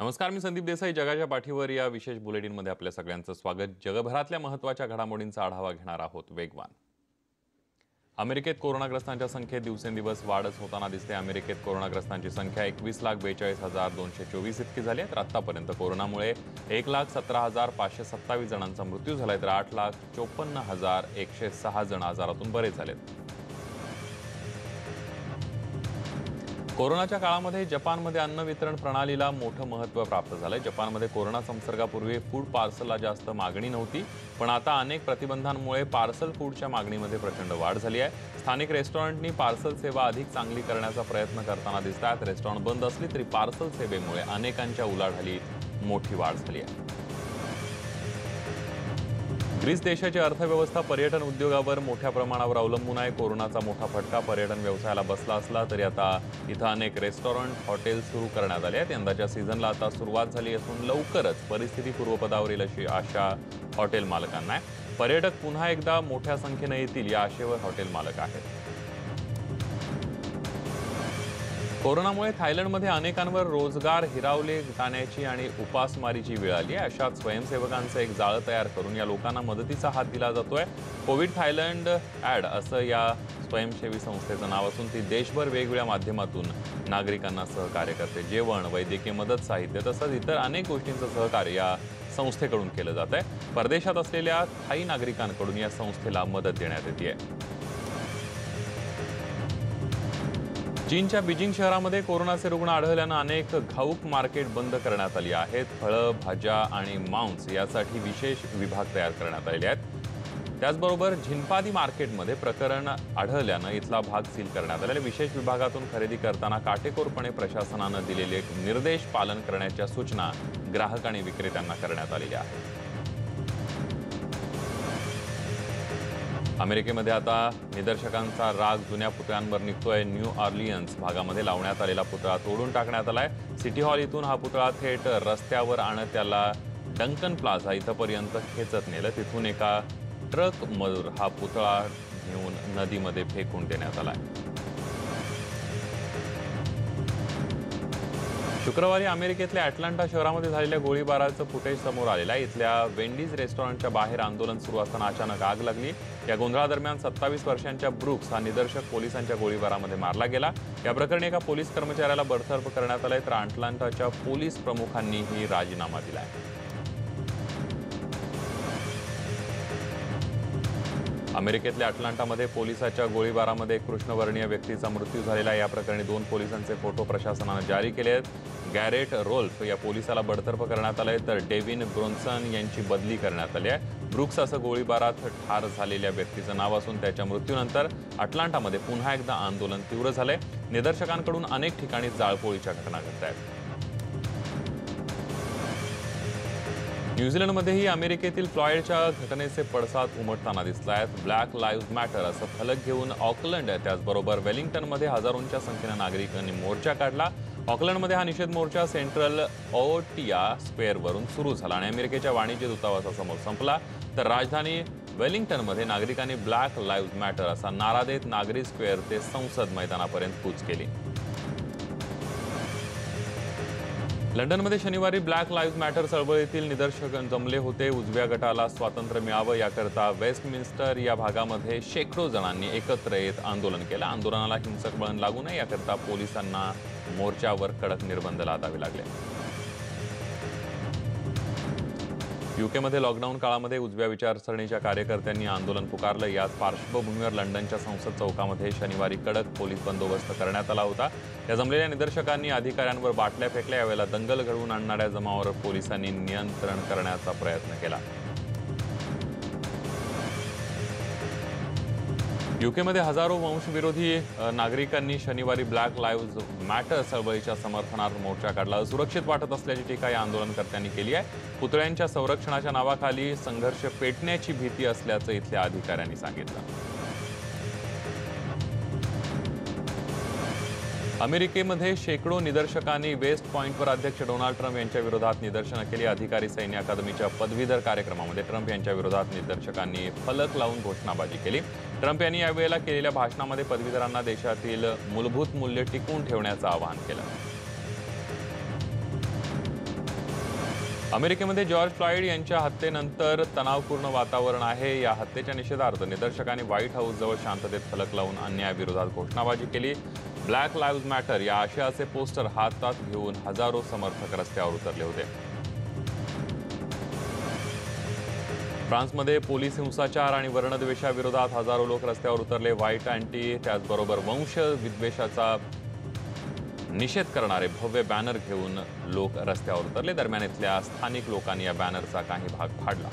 नमस्कार मी संदीप देसाई. जगाच्या पाठीवर या विशेष बुलेटिनमध्ये आपल्या सगळ्यांचं स्वागत. जगभरातल्या महत्त्वाच्या घडामोडींचा आढावा घेणार आहोत वेगवान. अमेरिकेत कोरोनाग्रस्तांच्या संख्येत दिवसेंदिवस वाढच होताना दिसते. अमेरिकेत कोरोनाग्रस्तांची संख्या एकवीस लाख बेचाळीस हजार दोनशे चोवीस इतकी झाली आहे तर आत्तापर्यंत कोरोनामुळे एक लाख सतरा हजार पाचशे सत्तावीस जणांचा मृत्यू झालाय तर आठ लाख चोपन्न हजार एकशे सहा जण आजारातून बरे झालेत. कोरोनाच्या काळामध्ये जपानमध्ये अन्न वितरण प्रणालीला मोठं महत्त्व प्राप्त झालंय. जपानमध्ये कोरोना संसर्गापूर्वी फूड पार्सलला जास्त मागणी नव्हती पण आता अनेक प्रतिबंधांमुळे पार्सल फूडच्या मागणीमध्ये प्रचंड वाढ झाली आहे. स्थानिक रेस्टॉरंटनी पार्सल सेवा अधिक चांगली करण्याचा प्रयत्न करताना दिसत आहेत रेस्टॉरंट बंद असली तरी पार्सल सेवेमुळे अनेकांच्या उलाढालीत मोठी वाढ झाली आहे. ग्रीस देशाची अर्थव्यवस्था पर्यटन उद्योगावर मोठ्या प्रमाणावर अवलंबून आहे. कोरोनाचा मोठा फटका पर्यटन व्यवसायाला बसला असला तरी आता इथं अनेक रेस्टॉरंट हॉटेल सुरू करण्यात आले आहेत. यंदाच्या सीझनला आता सुरुवात झाली असून लवकरच परिस्थिती पूर्वपदावर येईल अशी आशा हॉटेल मालकांना आहे. पर्यटक पुन्हा एकदा मोठ्या संख्येने येतील या आशेवर हॉटेल मालक आहेत. कोरोनामुळे थायलंडमध्ये अनेकांवर रोजगार हिरावले जाण्याची आणि उपासमारीची वेळ आली आहे. अशात स्वयंसेवकांचं एक जाळं तयार करून या लोकांना मदतीचा हात दिला जातोय. कोविड थायलंड ॲड असं या स्वयंसेवी संस्थेचं नाव असून ती देशभर वेगवेगळ्या माध्यमातून नागरिकांना सहकार्य करते. जेवण वैद्यकीय मदत साहित्य तसंच इतर अनेक गोष्टींचं सहकार्य या संस्थेकडून केलं जात आहे परदेशात असलेल्या थाई नागरिकांकडून या संस्थेला मदत देण्यात येते. चीनच्या बीजिंग शहरामध्ये कोरोनाचे रुग्ण आढळल्यानं अनेक घाऊक मार्केट बंद करण्यात आली आहेत. फळं भाज्या आणि मांस यासाठी विशेष विभाग तयार करण्यात आले आहेत. त्याचबरोबर झिनपादी मार्केटमध्ये प्रकरण आढळल्यानं इथला भाग सील करण्यात आलेल्या विशेष विभागातून खरेदी करताना काटेकोरपणे प्रशासनानं दिलेले निर्देश पालन करण्याच्या सूचना ग्राहक आणि विक्रेत्यांना करण्यात आलेल्या आहेत. अमेरिकेमध्ये आता निदर्शकांचा राग जुन्या पुतळ्यांवर निघतोय. न्यू ऑर्लियन्स भागामध्ये लावण्यात आलेला पुतळा तोडून टाकण्यात आलाय. सिटी हॉल इथून हा पुतळा थेट रस्त्यावर आणत त्याला डंकन प्लाझा इथंपर्यंत खेचत नेलं. तिथून एका ट्रक मजूर हा पुतळा घेऊन नदीमध्ये फेकून देण्यात आलाय. शुक्रवारी अमेरिकेतल्या अटलांटा शहरामध्ये झालेल्या गोळीबाराचं फुटेज समोर आलेलं आहे. इथल्या वेंडीज रेस्टॉरंटच्या बाहेर आंदोलन सुरू असताना अचानक आग लागली. या गोंधळादरम्यान सत्तावीस वर्षांच्या ब्रुक्स हा निदर्शक पोलिसांच्या गोळीबारामध्ये मारला गेला. या प्रकरणी एका पोलीस कर्मचाऱ्याला बडतर्फ करण्यात आलाय तर अटलांटाच्या पोलीस प्रमुखांनीही राजीनामा दिला आहे अमेरिकेतल्या अटलांटामध्ये पोलिसाच्या गोळीबारामध्ये एक कृष्णवर्णीय व्यक्तीचा मृत्यू झालेला आहे. या प्रकरणी दोन पोलिसांचे फोटो प्रशासनानं जारी केले आहेत. गॅरेट रोल्फ या पोलिसाला बडतर्फ करण्यात आलंय. तर डेव्हिन ब्रोन्सन यांची बदली करण्यात आली आहे. ब्रुक्स असं गोळीबारात ठार झालेल्या व्यक्तीचं नाव असून त्याच्या मृत्यूनंतर अटलांटामध्ये पुन्हा एकदा आंदोलन तीव्र झालंय. निदर्शकांकडून अनेक ठिकाणी जाळपोळीच्या घटना घडत आहेत. न्यूझीलंडमध्येही अमेरिकेतील फ्लॉइडच्या घटनेचे पडसाद उमटताना दिसला आहेत ब्लॅक लाईव्ह मॅटर असं फलक घेऊन ऑकलंड त्याचबरोबर वेलिंग्टनमध्ये हजारोंच्या संख्येनं नागरिकांनी मोर्चा काढला. ऑकलंडमध्ये हा निषेध मोर्चा सेंट्रल ओटिया स्क्वेअरवरून सुरू झाला आणि अमेरिकेच्या वाणिज्य दूतावासासमोर संपला. तर राजधानी वेलिंग्टनमध्ये नागरिकांनी ब्लॅक लाईव्ह मॅटर असा नारा देत नागरी स्क्वेअर ते संसद मैदानापर्यंत कूच केली. लंडनमध्ये शनिवारी ब्लॅक लाईव्ह मॅटर चळवळीतील निदर्शक जमले होते. उजव्या गटाला स्वातंत्र्य मिळावं याकरता वेस्टमिन्स्टर या भागामध्ये शेकडो जणांनी एकत्र येत आंदोलन केलं. आंदोलनाला हिंसक वळण लागू नये याकरता पोलिसांना मोर्चावर कडक निर्बंध लादावे लागले. युकेमध्ये लॉकडाऊन काळामध्ये उजव्या विचारसरणीच्या कार्यकर्त्यांनी आंदोलन पुकारलं. याच पार्श्वभूमीवर लंडनच्या संसद चौकामध्ये शनिवारी कडक पोलीस बंदोबस्त करण्यात आला होता. या जमलेल्या निदर्शकांनी अधिकाऱ्यांवर बाटल्या फेकल्या. यावेळेला दंगल घडवून आणणाऱ्या जमावावर पोलिसांनी नियंत्रण करण्याचा प्रयत्न केला. युकेमध्ये हजारो वंशविरोधी नागरिकांनी शनिवारी ब्लॅक लाईव्ह मॅटर चळवळीच्या समर्थनार्थ मोर्चा काढला. सुरक्षित वाटत असल्याची टीका या आंदोलनकर्त्यांनी केली आहे. पुतळ्यांच्या संरक्षणाच्या नावाखाली संघर्ष पेटण्याची भीती असल्याचं इथल्या अधिकाऱ्यांनी सांगितलं. अमेरिकेमध्ये शेकडो निदर्शकांनी वेस्ट पॉईंटवर अध्यक्ष डोनाल्ड ट्रम्प यांच्या विरोधात निदर्शनं केली. अधिकारी सैन्य अकादमीच्या पदवीधर कार्यक्रमामध्ये ट्रम्प यांच्या विरोधात निदर्शकांनी फलक लावून घोषणाबाजी केली. ट्रम्प यांनी यावेळेला केलेल्या भाषणामध्ये पदवीधरांना देशातील मूलभूत मूल्य टिकवून ठेवण्याचं आवाहन केलं. अमेरिकेमध्ये जॉर्ज फ्लाईड यांच्या हत्येनंतर तणावपूर्ण वातावरण आहे. या हत्येच्या निषेधार्थ निदर्शकांनी व्हाईट हाऊसजवळ शांततेत फलक लावून अन्यायाविरोधात घोषणाबाजी केली. ब्लॅक लाईव्ह मॅटर या आशयाचे पोस्टर हातात घेऊन हजारो समर्थक रस्त्यावर उतरले होते. फ्रान्समध्ये पोलीस हिंसाचार आणि वर्णद्वेषाविरोधात हजारो लोक रस्त्यावर उतरले. व्हाईट अँटी त्याचबरोबर वंश विद्वेषाचा निषेध करणारे भव्य बॅनर घेऊन लोक रस्त्यावर उतरले. दरम्यान इथल्या स्थानिक लोकांनी या बॅनरचा काही भाग फाडला.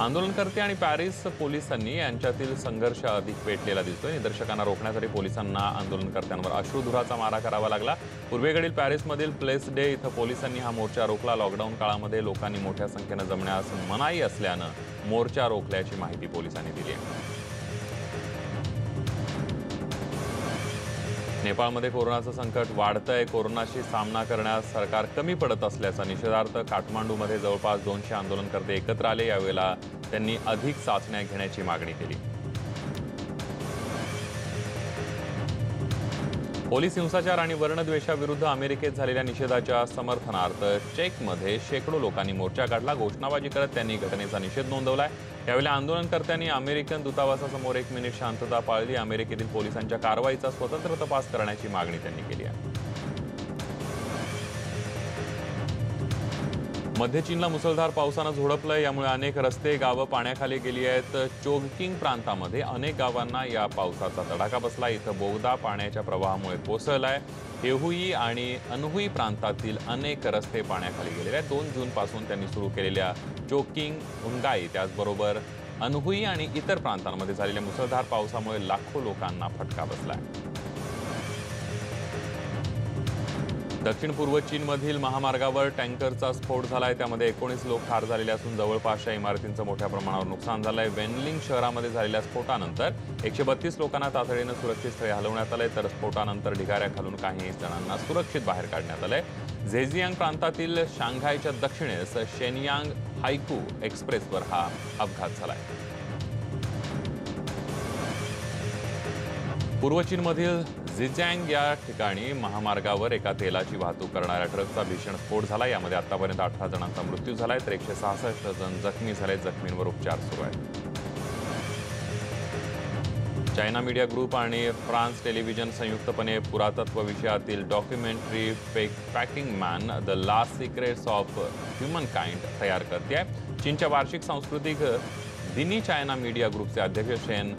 आंदोलनकर्ते आणि पॅरिस पोलिसांनी यांच्यातील संघर्ष अधिक पेटलेला दिसतोय. निदर्शकांना रोखण्यासाठी पोलिसांना आंदोलनकर्त्यांवर अश्रुधुराचा मारा करावा लागला. पूर्वेकडील पॅरिसमधील प्लेस डे इथं पोलिसांनी हा मोर्चा रोखला. लॉकडाऊन काळामध्ये लोकांनी मोठ्या संख्येनं जमण्यास मनाई असल्यानं मोर्चा रोखल्याची माहिती पोलिसांनी दिली आहे. नेपाळमध्ये कोरोनाचं संकट वाढतंय. कोरोनाशी सामना करण्यास सरकार कमी पडत असल्याचा निषेधार्थ काठमांडूमध्ये जवळपास दोनशे आंदोलनकर्ते एकत्र आले. यावेळेला त्यांनी अधिक चाचण्या घेण्याची मागणी केली. पोलीस हिंसाचार आणि वर्णद्वेषाविरुद्ध अमेरिकेत झालेल्या निषेधाच्या समर्थनार्थ चेकमध्ये शेकडो लोकांनी मोर्चा काढला. घोषणाबाजी करत त्यांनी घटनेचा निषेध नोंदवलाय. यावेळी आंदोलनकर्त्यांनी अमेरिकन दूतावासासमोर एक मिनिट शांतता पाळली. अमेरिकेतील पोलिसांच्या कारवाईचा स्वतंत्र तपास करण्याची मागणी त्यांनी केली आहे. मध्य चीनला मुसळधार पावसानं झोडपलंय. यामुळे अनेक रस्ते गावं पाण्याखाली गेली आहेत. चोगकिंग प्रांतामध्ये अनेक गावांना या पावसाचा तडाखा बसला इथं बोगदा पाण्याच्या प्रवाहामुळे कोसळलाय. हेहुई आणि अनहुई प्रांतातील अनेक रस्ते पाण्याखाली गेलेले आहेत. दोन जूनपासून त्यांनी सुरू केलेल्या चोकिंग हुंडाई त्याचबरोबर अनहुई आणि इतर प्रांतांमध्ये झालेल्या मुसळधार पावसामुळे लाखो लोकांना फटका बसला आहे दक्षिण पूर्व चीनमधील महामार्गावर टँकरचा स्फोट झाला आहे त्यामध्ये एकोणीस लोक ठार झालेले असून जवळपासच्या इमारतींचं मोठ्या प्रमाणावर नुकसान झालं आहे वेनलिंग शहरामध्ये झालेल्या स्फोटानंतर एकशे बत्तीस लोकांना तातडीनं सुरक्षित स्थळी हलवण्यात आलंय. तर स्फोटानंतर ढिगाऱ्याखालून काही जणांना सुरक्षित बाहेर काढण्यात आलंय. झेझियांग प्रांतातील शांघायच्या दक्षिणेस शेनियांग हायकू एक्सप्रेसवर हा अपघात झालाय. पूर्व चीनमधील झिजँग या ठिकाणी महामार्गावर एका तेलाची वाहतूक करणाऱ्या ट्रकचा भीषण स्फोट झाला. यामध्ये आतापर्यंत अठरा जणांचा मृत्यू झालाय. तर एकशे सहासष्ट जण जखमी झाले. जखमींवर उपचार सुरू आहेत. चायना मीडिया ग्रुप आणि फ्रान्स टेलिव्हिजन संयुक्तपणे पुरातत्व विषयातील documentary Peck Peking man the last secrets of human kind तयार करते आहे चीनच्या वार्षिक सांस्कृतिक दिनी चायना मीडिया ग्रुपचे अध्यक्ष शेन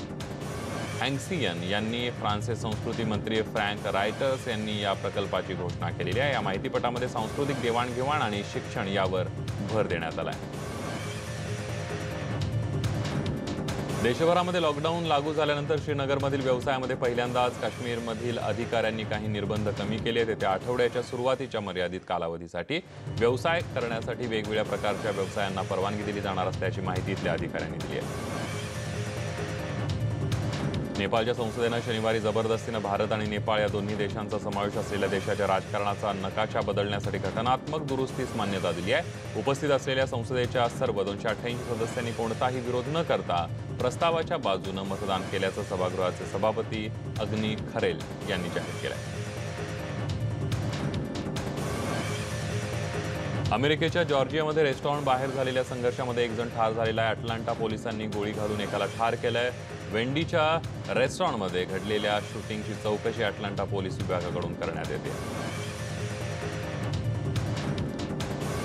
हँगसियन यांनी फ्रान्सचे संस्कृती मंत्री फ्रँक रायटर्स यांनी या प्रकल्पाची घोषणा केलेली आहे. या माहितीपटामध्ये सांस्कृतिक देवाणघेवाण आणि शिक्षण यावर भर देण्यात आला आहे. देशभरामध्ये लॉकडाऊन लागू झाल्यानंतर श्रीनगरमधील व्यवसायामध्ये पहिल्यांदाच काश्मीरमधील अधिकाऱ्यांनी काही निर्बंध कमी केले येत्या आठवड्याच्या सुरुवातीच्या मर्यादित कालावधीसाठी व्यवसाय करण्यासाठी वेगवेगळ्या प्रकारच्या व्यवसायांना परवानगी दिली जाणार असल्याची माहिती इथल्या अधिकाऱ्यांनी दिली आहे. नेपाळच्या संसदेनं शनिवारी जबरदस्तीनं भारत आणि नेपाळ या दोन्ही देशांचा समावेश असलेल्या देशाच्या राजकारणाचा नकाशा बदलण्यासाठी घटनात्मक दुरुस्तीस मान्यता दिली आहे. उपस्थित असलेल्या संसदेच्या सर्व दोनशे अठ्ठ्याऐंशी सदस्यांनी कोणताही विरोध न करता प्रस्तावाच्या बाजूनं मतदान केल्याचं सभागृहाचे सभापती अग्नी खरेल यांनी जाहीर केलं आहे अमेरिकेच्या जॉर्जियामध्ये रेस्टॉरंट बाहेर झालेल्या संघर्षामध्ये एक जण ठार झालेला आहे. अटलांटा पोलिसांनी गोळी घालून एकाला ठार केलाय. वेंडीच्या रेस्टॉरंटमध्ये घडलेल्या शूटिंगची चौकशी अटलांटा पोलीस विभागाकडून करण्यात येते.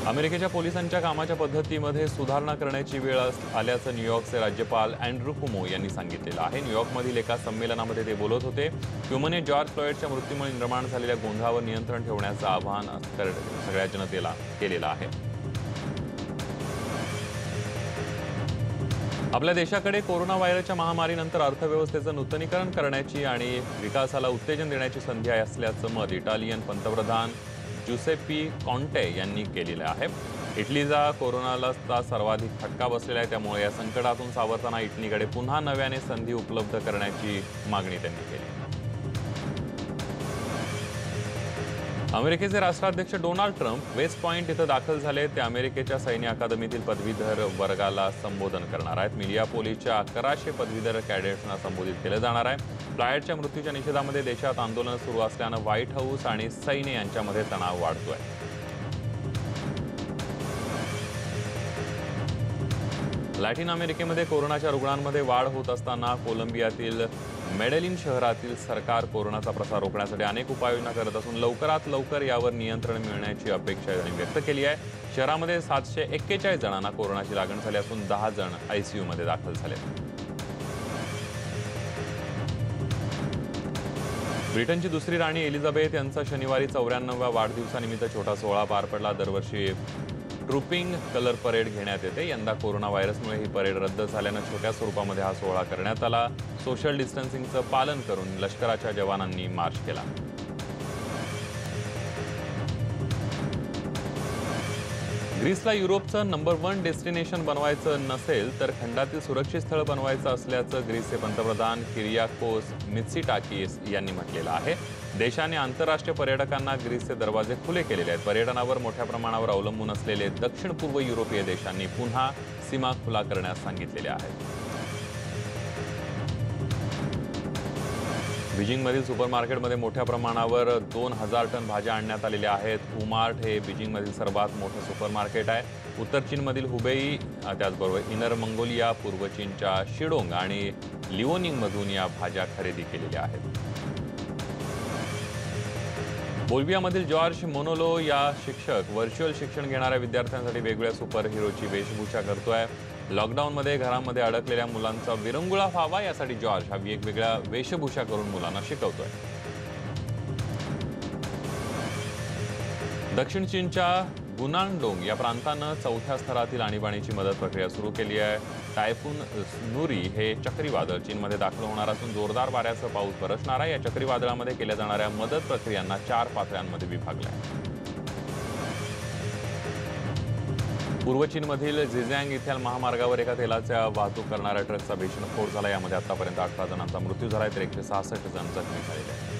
अमेरिकेच्या पोलिसांच्या कामाच्या पद्धतीमध्ये सुधारणा करण्याची वेळ अस- आल्याचं न्यूयॉर्कचे राज्यपाल अँड्रू कुमो यांनी सांगितलेलं आहे. न्यूयॉर्कमधील एका संमेलनामध्ये ते बोलत होते क्युमने जॉर्ज फ्लॉइडच्या मृत्यूमुळे निर्माण झालेल्या गोंधळावर नियंत्रण ठेवण्याचं आवाहन कर- सगळ्या जनतेला केलेलं आहे. आपल्या देशाकडे कोरोना व्हायरसच्या महामारीनंतर अर्थव्यवस्थेचं नूतनीकरण करण्याची आणि विकासाला उत्तेजन देण्याची संधी असल्याचं मत इटालियन पंतप्रधान जुसेपी कॉन्टे यांनी केलेलं आहे. इटलीचा कोरोनाला सर्वाधिक फटका बसलेला आहे. त्यामुळे या संकटातून सावरताना इटलीकडे पुन्हा नव्याने संधी उपलब्ध करण्याची मागणी त्यांनी केली. अमेरिकेचे राष्ट्राध्यक्ष डोनाल्ड ट्रम्प वेस्ट पॉइंट इथं दाखल झाले. ते अमेरिकेच्या सैन्य अकादमीतील पदवीधर वर्गाला संबोधन करणार आहेत. मिलियापोलीसच्या अकराशे पदवीधर कॅडेट्सना संबोधित केलं जाणार आहे. फ्लायटच्या मृत्यूच्या निषेधामध्ये देशात आंदोलन सुरू असल्यानं व्हाईट हाऊस आणि सैन्य यांच्यामध्ये तणाव वाढतो आहे लॅटिन अमेरिकेमध्ये कोरोनाच्या रुग्णांमध्ये वाढ होत असताना कोलंबियातील मेडेलिन शहरातील सरकार कोरोनाचा प्रसार रोखण्यासाठी अनेक उपाययोजना करत असून लवकरात लवकर यावर नियंत्रण मिळण्याची अपेक्षा त्यांनी व्यक्त केली आहे. शहरामध्ये सातशे एक्केचाळीस जणांना कोरोनाची लागण झाली असून दहा जण आयसीयूमध्ये दाखल झाले. ब्रिटनची दुसरी राणी एलिझाबेथ यांचा शनिवारी चौऱ्याण्णव्या वाढदिवसानिमित्त छोटा सोहळा पार पडला. दरवर्षी ट्रुपिंग कलर परेड घेण्यात येते. यंदा कोरोना व्हायरसमुळे ही परेड रद्द झाल्यानं छोट्या स्वरूपामध्ये हा सोहळा करण्यात आला. सोशल डिस्टन्सिंगचं पालन करून लष्कराच्या जवानांनी मार्च केला. ग्रीसला युरोपचं नंबर वन डेस्टिनेशन बनवायचं नसेल तर खंडातील सुरक्षित स्थळ बनवायचं असल्याचं ग्रीसचे पंतप्रधान किरियाकोस मित्सिटाकीस यांनी म्हटलेलं आहे. देशाने आंतरराष्ट्रीय पर्यटकांना ग्रीसचे दरवाजे खुले केलेले आहेत. पर्यटनावर मोठ्या प्रमाणावर अवलंबून असलेले दक्षिण पूर्व युरोपीय देशांनी पुन्हा सीमा खुला करण्यास सांगितलेले आहेत बीजिंगमधील सुपरमार्केटमध्ये मोठ्या प्रमाणावर दोन हजार टन भाज्या आणण्यात आलेल्या आहेत. उमार्ट हे बीजिंगमधील सर्वात मोठं सुपरमार्केट आहे. उत्तर चीनमधील हुबेई त्याचबरोबर इनर मंगोलिया पूर्व चीनच्या शिडोंग आणि लिओनिंगमधून या भाज्या खरेदी केलेल्या आहेत. बोल्वियामधील जॉर्ज मोनोलो या शिक्षक व्हर्च्युअल शिक्षण घेणाऱ्या विद्यार्थ्यांसाठी वेगवेगळ्या सुपर हिरोची वेशभूषा करतोय. लॉकडाऊनमध्ये घरामध्ये अडकलेल्या मुलांचा विरंगुळा व्हावा यासाठी जॉर्ज हा वेगवेगळ्या वेशभूषा करून मुलांना शिकवतोय. दक्षिण चीनच्या गुनानडोंग या प्रांतानं चौथ्या स्तरातील आणीबाणीची मदत प्रक्रिया सुरू केली आहे. टायफून स्नुरी हे चक्रीवादळ चीनमध्ये दाखल होणार असून जोरदार वाऱ्यासह पाऊस बरसणार आहे. या चक्रीवादळामध्ये केल्या जाणाऱ्या मदत प्रक्रियांना चार पातळ्यांमध्ये विभागलं आहे. पूर्व चीनमधील झिझँग इथल्या महामार्गावर एका तेलाच्या वाहतूक करणाऱ्या ट्रकचा भीषण स्फोट झाला. यामध्ये आतापर्यंत अठरा जणांचा मृत्यू झाला आहे तर एकशे सहासष्ट जण जखमी झालेले आहेत.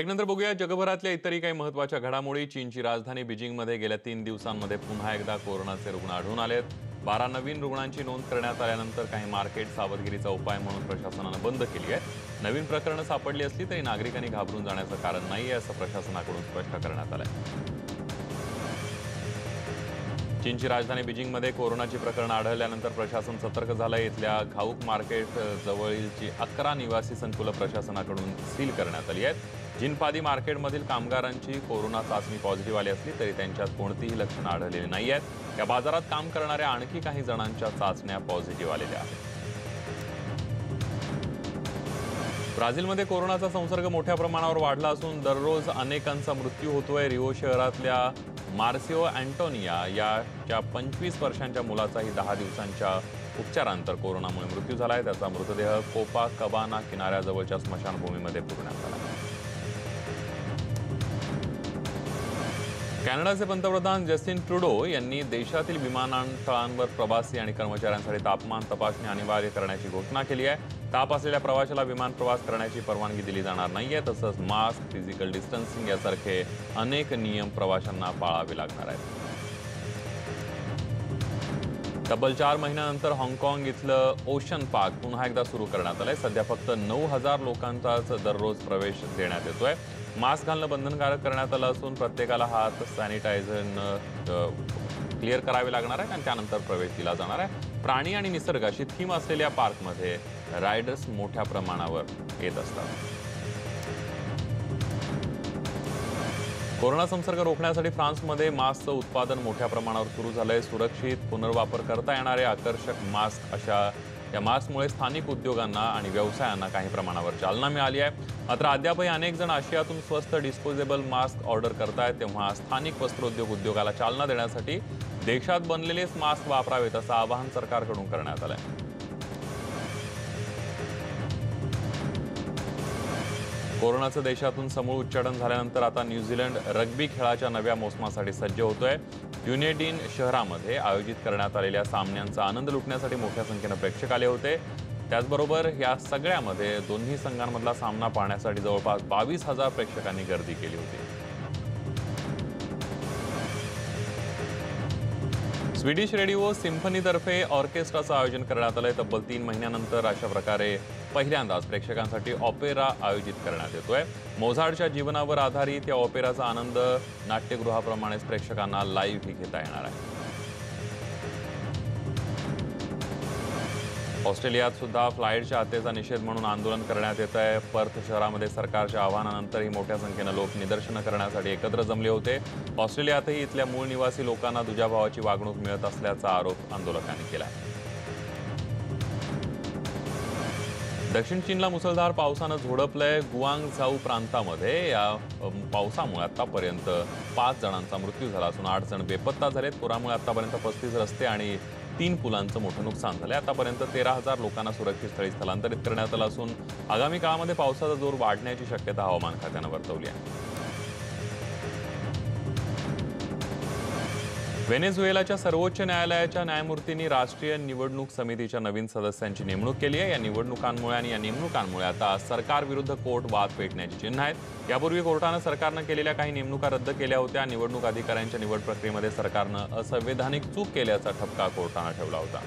एक बघूया जगभरातल्या इतरही काही महत्त्वाच्या घडामोडी. चीनची राजधानी बीजिंगमध्ये गेल्या तीन दिवसांमध्ये पुन्हा एकदा कोरोनाचे रुग्ण आढळून आलेत. बारा नवीन रुग्णांची नोंद करण्यात आल्यानंतर काही मार्केट सावधगिरीचा उपाय म्हणून प्रशासनानं बंद केली आहे. नवीन प्रकरणं सापडली असली तरी नागरिकांनी घाबरून जाण्याचं कारण नाही असं प्रशासनाकडून स्पष्ट करण्यात आलंय. चीनची राजधानी बीजिंगमध्ये कोरोनाची प्रकरणं आढळल्यानंतर प्रशासन सतर्क झालंय. इथल्या घाऊक मार्केट जवळीलची अकरा निवासी संकुलं प्रशासनाकडून सील करण्यात आली आहेत. जिनपादी मार्केटमधील कामगारांची कोरोना चाचणी पॉझिटिव्ह आली असली तरी त्यांच्यात कोणतीही लक्षणं आढळलेली नाही आहेत या बाजारात काम करणाऱ्या आणखी काही जणांच्या चाचण्या पॉझिटिव्ह आलेल्या आहेत. ब्राझीलमध्ये कोरोनाचा संसर्ग मोठ्या प्रमाणावर वाढला असून दररोज अनेकांचा मृत्यू होतोय. रिओ शहरातल्या मार्सिओ अँटोनिया याच्या पंचवीस वर्षांच्या मुलाचाही दहा दिवसांच्या उपचारानंतर कोरोनामुळे मृत्यू झाला आहे त्याचा मृतदेह कोपा कबाना किनाऱ्याजवळच्या स्मशानभूमीमध्ये पुरण्यात आला. कॅनडाचे पंतप्रधान जस्टिन ट्रुडो यांनी देशातील विमानतळांवर प्रवासी आणि कर्मचाऱ्यांसाठी तापमान तपासणी अनिवार्य करण्याची घोषणा केली आहे. ताप असलेल्या प्रवाशाला विमान प्रवास करण्याची परवानगी दिली जाणार नाही आहे तसंच मास्क फिजिकल डिस्टन्सिंग यासारखे अनेक नियम प्रवाशांना पाळावे लागणार आहेत. तब्बल चार महिन्यानंतर हाँगकाँग इथलं ओशन पार्क पुन्हा एकदा सुरू करण्यात आलंय. सध्या फक्त नऊ हजार लोकांचाच दररोज प्रवेश देण्यात येतोय. मास्क घालणं बंधनकारक करण्यात आलं असून प्रत्येकाला हात सॅनिटायझरनं क्लिअर करावे लागणार आहे आणि त्यानंतर प्रवेश दिला जाणार आहे. प्राणी आणि निसर्ग अशी थीम असलेल्या पार्कमध्ये रायडर्स मोठ्या प्रमाणावर येत असतात. कोरोना संसर्ग रोखण्यासाठी फ्रान्समध्ये मास्कचं उत्पादन मोठ्या प्रमाणावर सुरू झालं आहे सुरक्षित पुनर्वापर करता येणारे आकर्षक मास्क अशा या मास्कमुळे स्थानिक उद्योगांना आणि व्यवसायांना काही प्रमाणावर चालना मिळाली आहे. मात्र अद्यापही अनेक जण आशियातून स्वस्त डिस्पोजेबल मास्क ऑर्डर करतायत. तेव्हा स्थानिक वस्त्रोद्योग उद्योगाला चालना देण्यासाठी देशात बनलेलेच मास्क वापरावेत असं आवाहन सरकारकडून करण्यात आलं आहे कोरोनाचं देशातून समूळ उच्चाटन झाल्यानंतर आता न्यूझीलंड रग्बी खेळाच्या नव्या मोसमासाठी सज्ज होतोय. युनेडिन शहरामध्ये आयोजित करण्यात आलेल्या सामन्यांचा आनंद लुटण्यासाठी मोठ्या संख्येनं प्रेक्षक आले होते. त्याचबरोबर या सगळ्यामध्ये दोन्ही संघांमधला सामना पाहण्यासाठी जवळपास बावीस हजार प्रेक्षकांनी गर्दी केली होती. स्वीडिश रेडिओ सिम्फनीतर्फे ऑर्केस्ट्राचं आयोजन करण्यात आलंय. तब्बल तीन महिन्यानंतर अशा प्रकारे पहिल्यांदाच प्रेक्षकांसाठी ऑपेरा आयोजित करण्यात येतोय. मोझाडच्या जीवनावर आधारित या ऑपेराचा आनंद नाट्यगृहाप्रमाणेच प्रेक्षकांना लाईव्ह ही घेता येणार आहे. ऑस्ट्रेलियात सुद्धा फ्लाईटच्या हत्येचा निषेध म्हणून आंदोलन करण्यात येत आहे पर्थ शहरामध्ये सरकारच्या आव्हानानंतरही मोठ्या संख्येनं लोक निदर्शनं करण्यासाठी एकत्र जमले होते. ऑस्ट्रेलियातही इथल्या मूळ निवासी लोकांना दुजाभावाची वागणूक मिळत असल्याचा आरोप आंदोलकांनी केला. दक्षिण चीनला मुसळधार पावसानं झोडपलंय. गुआंग झाऊ प्रांतामध्ये या पावसामुळे आतापर्यंत पाच जणांचा मृत्यू झाला असून आठ जण बेपत्ता झालेत. पुरामुळे आतापर्यंत पस्तीस रस्ते आणि तीन पुलांचं मोठं नुकसान झालं आहे आतापर्यंत तेरा हजार लोकांना सुरक्षित स्थळी स्थलांतरित करण्यात आलं असून आगामी काळामध्ये पावसाचा जोर वाढण्याची शक्यता हवामान खात्यानं वर्तवली आहे. व्हेनेझुएलाच्या सर्वोच्च न्यायालयाच्या न्यायमूर्तींनी राष्ट्रीय निवडणूक समितीच्या नवीन सदस्यांची नेमणूक केली आहे. या निवडणुकांमुळे आणि या नेमणुकांमुळे आता सरकारविरुद्ध कोर्ट वाद पेटण्याची चिन्ह आहेत. यापूर्वी कोर्टानं सरकारनं केलेल्या काही नेमणुका रद्द केल्या होत्या. निवडणूक अधिकाऱ्यांच्या निवड प्रक्रियेमध्ये सरकारनं असंवैधानिक चूक केल्याचा ठपका कोर्टानं ठेवला होता.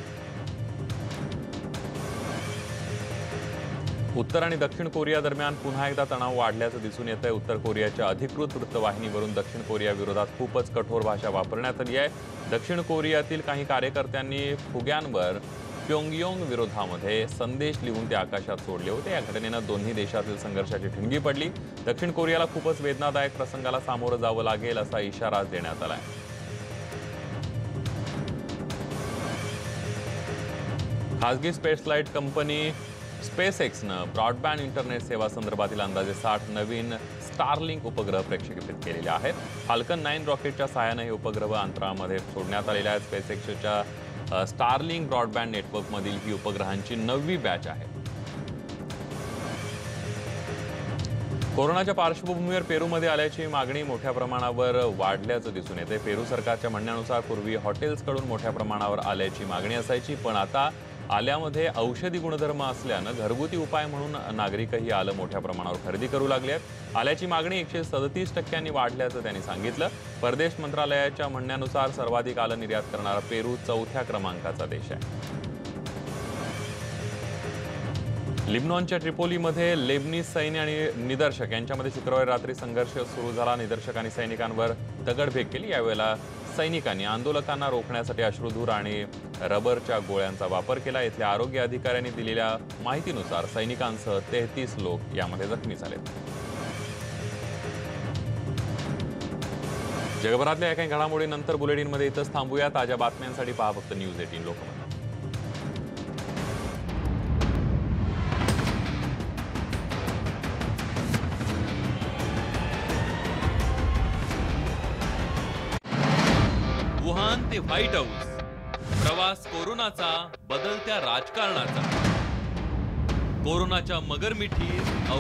उत्तर आणि दक्षिण कोरिया दरम्यान पुन्हा एकदा तणाव वाढल्याचं दिसून येत आहे उत्तर कोरियाच्या अधिकृत वृत्तवाहिनीवरून दक्षिण कोरिया विरोधात खूपच कठोर भाषा वापरण्यात आली आहे. दक्षिण कोरियातील काही कार्यकर्त्यांनी फुग्यांवर प्योंगयोंग विरोधामध्ये संदेश लिहून ते आकाशात सोडले होते. या घटनेनं दोन्ही देशातील संघर्षाची ठिणगी पडली. दक्षिण कोरियाला खूपच वेदनादायक प्रसंगाला सामोरं जावं लागेल असा इशारा देण्यात आला आहे खासगी स्पेस फ्लाईट कंपनी स्पेस एक्सनं ब्रॉडबँड इंटरनेट सेवा संदर्भातील अंदाजे साठ नवीन स्टारलिंक उपग्रह प्रक्षेपित केलेले आहेत. फाल्कन नाईन रॉकेटच्या सहाय्यानं हे उपग्रह अंतराळमध्ये सोडण्यात आलेले आहेत. स्पेस एक्सच्या स्टारलिंक ब्रॉडबँड नेटवर्कमधील ही उपग्रहांची नववी बॅच आहे. कोरोनाच्या पार्श्वभूमीवर पेरूमध्ये आल्याची मागणी मोठ्या प्रमाणावर वाढल्याचं दिसून येते पेरू सरकारच्या म्हणण्यानुसार पूर्वी हॉटेल्सकडून मोठ्या प्रमाणावर आल्याची मागणी असायची पण आता आल्यामध्ये औषधी गुणधर्म असल्यानं घरगुती उपाय म्हणून नागरिकही आलं मोठ्या प्रमाणावर खरेदी करू लागले आहेत. आल्याची मागणी एकशे सदतीस टक्क्यांनी वाढल्याचं त्यांनी सांगितलं. परदेश मंत्रालयाच्या म्हणण्यानुसार सर्वाधिक आलं निर्यात करणारा पेरू चौथ्या क्रमांकाचा देश आहे. लिबनॉनच्या ट्रिपोलीमध्ये लेबनीज सैन्य आणि निदर्शक यांच्यामध्ये शुक्रवारी रात्री संघर्ष सुरू झाला. निदर्शक आणि सैनिकांवर दगडफेक केली. यावेळेला सैनिकांनी आंदोलकांना रोखण्यासाठी अश्रुधूर आणि रबरच्या गोळ्यांचा वापर केला. इथल्या आरोग्य अधिकाऱ्यांनी दिलेल्या माहितीनुसार सैनिकांसह तेहतीस लोक यामध्ये जखमी झालेत जगभरातल्या या काही घडामोडीनंतर बुलेटिनमध्ये इथंच थांबूया. ताज्या बातम्यांसाठी पहा फक्त न्यूज एटीन लोकमत. ते व्हाईट हाऊस प्रवास कोरोनाचा बदलत्या राजकारणाचा. कोरोनाच्या मगरमिठीत